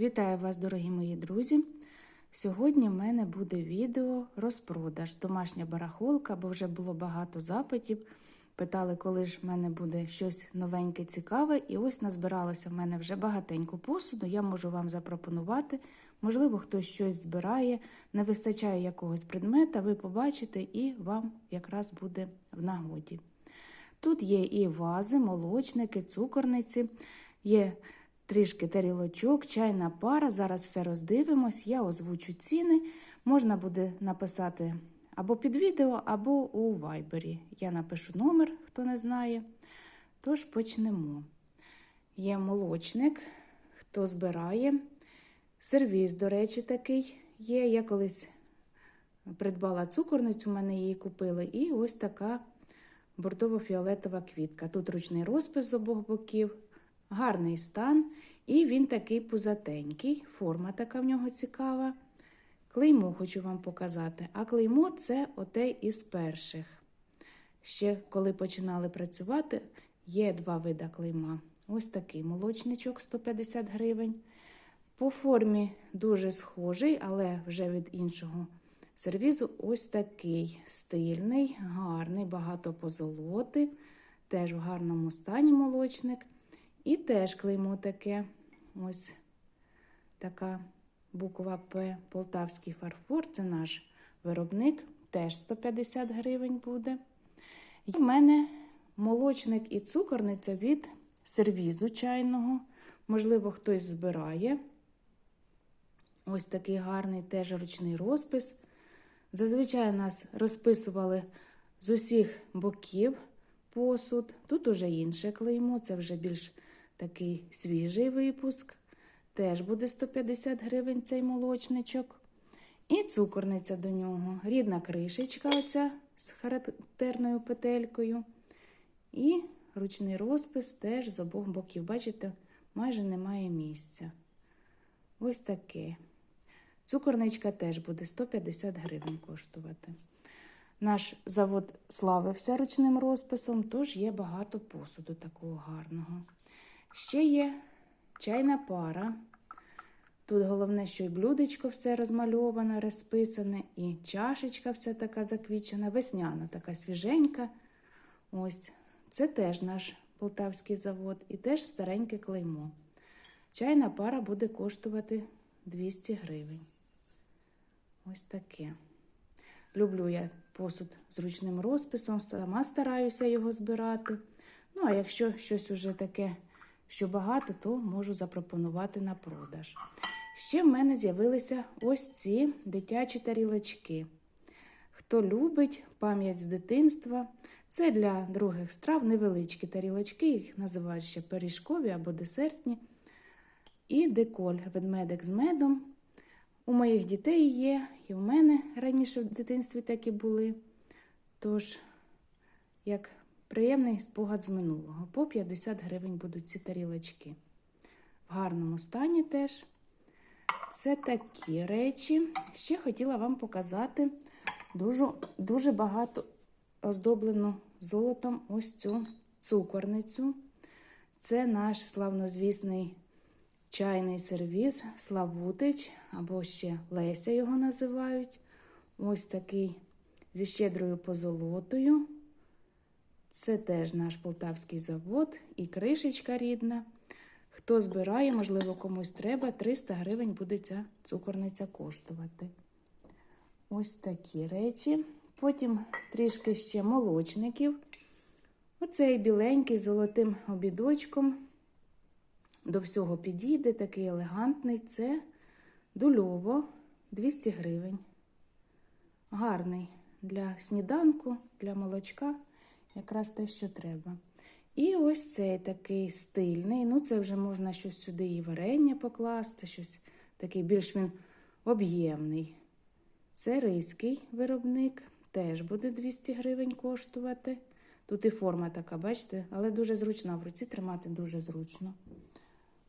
Вітаю вас, дорогі мої друзі! Сьогодні в мене буде відео розпродаж, домашня барахолка, бо вже було багато запитів. Питали, коли ж в мене буде щось новеньке, цікаве. І ось назбиралося в мене вже багатенько посуду. Я можу вам запропонувати. Можливо, хтось щось збирає, не вистачає якогось предмета, ви побачите, і вам якраз буде в нагоді. Тут є і вази, молочники, цукорниці, є трішки тарілочок, чайна пара. Зараз все роздивимось. Я озвучу ціни. Можна буде написати або під відео, або у вайбері. Я напишу номер, хто не знає. Тож почнемо. Є молочник, хто збирає. Сервіз, до речі, такий є. Я колись придбала цукорницю, в мене її купили. І ось така бордово-фіолетова квітка. Тут ручний розпис з обох боків, гарний стан. І він такий пузатенький, форма така в нього цікава. Клеймо хочу вам показати. А клеймо це отей із перших. Ще коли починали працювати, є два вида клейма. Ось такий молочничок 150 гривень. По формі дуже схожий, але вже від іншого сервізу ось такий стильний, гарний, багато позолоти, теж в гарному стані молочник. І теж клеймо таке. Ось така буква П. Полтавський фарфор. Це наш виробник, теж 150 гривень буде. І в мене молочник і цукорниця від сервізу чайного. Можливо, хтось збирає. Ось такий гарний теж ручний розпис. Зазвичай нас розписували з усіх боків посуд. Тут уже інше клеймо, це вже більш такий свіжий випуск. Теж буде 150 гривень цей молочничок. І цукорниця до нього. Рідна кришечка оця з характерною петелькою. І ручний розпис теж з обох боків. Бачите, майже немає місця. Ось таке. Цукорничка теж буде 150 гривень коштувати. Наш завод славився ручним розписом, тож є багато посуду такого гарного. Ще є чайна пара. Тут головне, що і блюдечко все розмальоване, розписане, і чашечка вся така заквічена, весняна, така свіженька. Ось, це теж наш полтавський завод і теж стареньке клеймо. Чайна пара буде коштувати 200 гривень. Ось таке. Люблю я посуд з ручним розписом, сама стараюся його збирати. Ну, а якщо щось уже таке, що багато, то можу запропонувати на продаж. Ще в мене з'явилися ось ці дитячі тарілочки. Хто любить пам'ять з дитинства, це для других страв невеличкі тарілочки, їх називають ще пиріжкові або десертні. І деколь ведмедик з медом. У моїх дітей є, і в мене раніше в дитинстві такі були. Тож, як приємний спогад з минулого. По 50 гривень будуть ці тарілочки. В гарному стані теж. Це такі речі. Ще хотіла вам показати дуже, дуже багато оздоблену золотом ось цю цукорницю. Це наш славнозвісний чайний сервіз Славутич, або ще Леся його називають. Ось такий зі щедрою позолотою. Це теж наш полтавський завод і кришечка рідна. Хто збирає, можливо, комусь треба, 300 гривень буде ця цукорниця коштувати. Ось такі речі. Потім трішки ще молочників. Оцей біленький з золотим обідочком. До всього підійде, такий елегантний. Це дульово 200 гривень. Гарний для сніданку, для молочка, якраз те, що треба. І ось цей такий стильний. Ну, це вже можна щось сюди і варення покласти, щось такий більш він об'ємний. Це ризький виробник, теж буде 200 гривень коштувати. Тут і форма така, бачите, але дуже зручна. В руці тримати дуже зручно.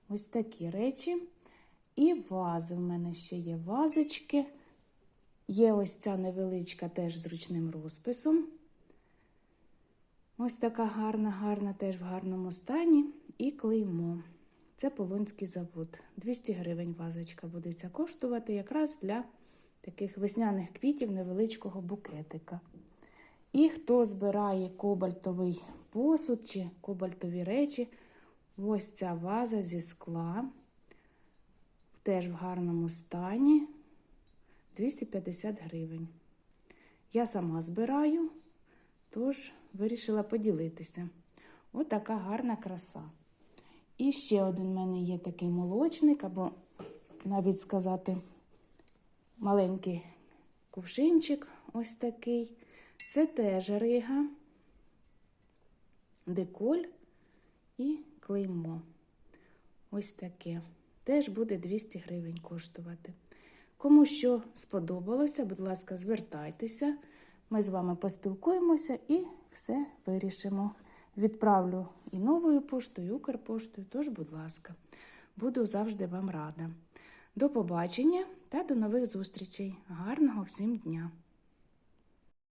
Ось такі речі. І вази в мене ще є вазочки. Є ось ця невеличка теж з ручним розписом. Ось така гарна, гарна, теж в гарному стані. І клеймо. Це Полонський завод. 200 гривень вазочка буде ця коштувати якраз для таких весняних квітів невеличкого букетика. І хто збирає кобальтовий посуд чи кобальтові речі, ось ця ваза зі скла, теж в гарному стані 250 гривень. Я сама збираю, тож вирішила поділитися. Ось така гарна краса. І ще один в мене є такий молочник, або навіть сказати, маленький кувшинчик, ось такий. Це теж рига, деколь і клеймо. Ось таке. Теж буде 200 гривень коштувати. Кому що сподобалося, будь ласка, звертайтеся. Ми з вами поспілкуємося і все вирішимо. Відправлю і новою поштою, і Укрпоштою, тож, будь ласка, буду завжди вам рада. До побачення та до нових зустрічей. Гарного всім дня!